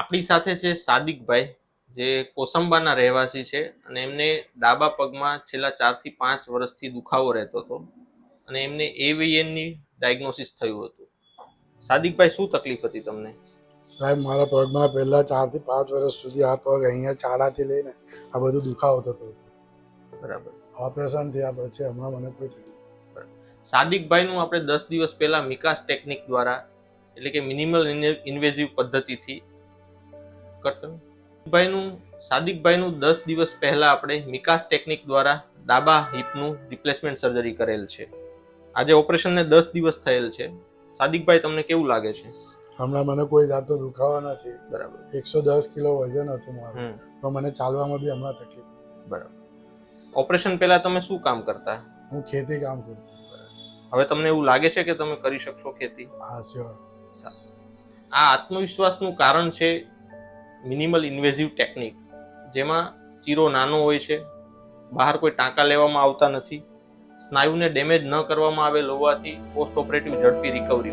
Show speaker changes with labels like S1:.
S1: આપણી સાથે છે સાદિકભાઈ જે કોસંબાના રહેવાસી છે અને એમને ડાબા પગમાં છેલ્લા ચારથી પાંચ વર્ષથી દુખાવો રહેતો હતો અને એમને એવીએનની ડાયગ્નોસિસ થયું હતું. સાદિકભાઈ શું તકલીફ હતી તમને?
S2: સાહેબ મારા પગમાં પહેલા ચારથી પાંચ વર્ષ સુધી આ પગ અહીંયા ચાડાથી લઈને આ બધું દુખાવો થતો હતો.
S1: બરાબર.
S2: ઓપરેશન થયા પછી હમણાં મને કોઈ તકલીફ
S1: સાદિકભાઈનું આપણે દસ દિવસ પહેલાં મિકાસ ટેકનિક દ્વારા એટલે કે મિનિમલ ઇન્વેઝિવ પદ્ધતિથી કટ ભાઈનું સાદિકભાઈનું દસ દિવસ પહેલાં આપણે મિકાસ ટેકનિક દ્વારા ડાબા હિપનું રિપ્લેસમેન્ટ સર્જરી કરેલ છે. આજે ઓપરેશનને દસ દિવસ થયેલ છે. સાદિકભાઈ તમને કેવું લાગે છે?
S2: હમણાં મને કોઈ જાતનો દુખાવો નથી.
S1: બરાબર.
S2: એકસો દસ કિલો વજન હતું મારું. તો મને ચાલવામાં બી હમણાં તકલીફ
S1: બરાબર. ઓપરેશન પહેલાં તમે શું કામ કરતા?
S2: હું ખેતી કામ કરતો
S1: હવે તમને એવું લાગે છે કે તમે કરી શકશો ખેતી?
S2: હા શ્યોર
S1: આ આત્મવિશ્વાસનું કારણ છે મિનિમલ ઇન્વેઝિવ ટેકનિક, જેમાં ચીરો નાનો હોય છે, બહાર કોઈ ટાંકા લેવામાં આવતા નથી, સ્નાયુને ડેમેજ ન કરવામાં આવેલ હોવાથી પોસ્ટ ઓપરેટિવ ઝડપી રિકવરી.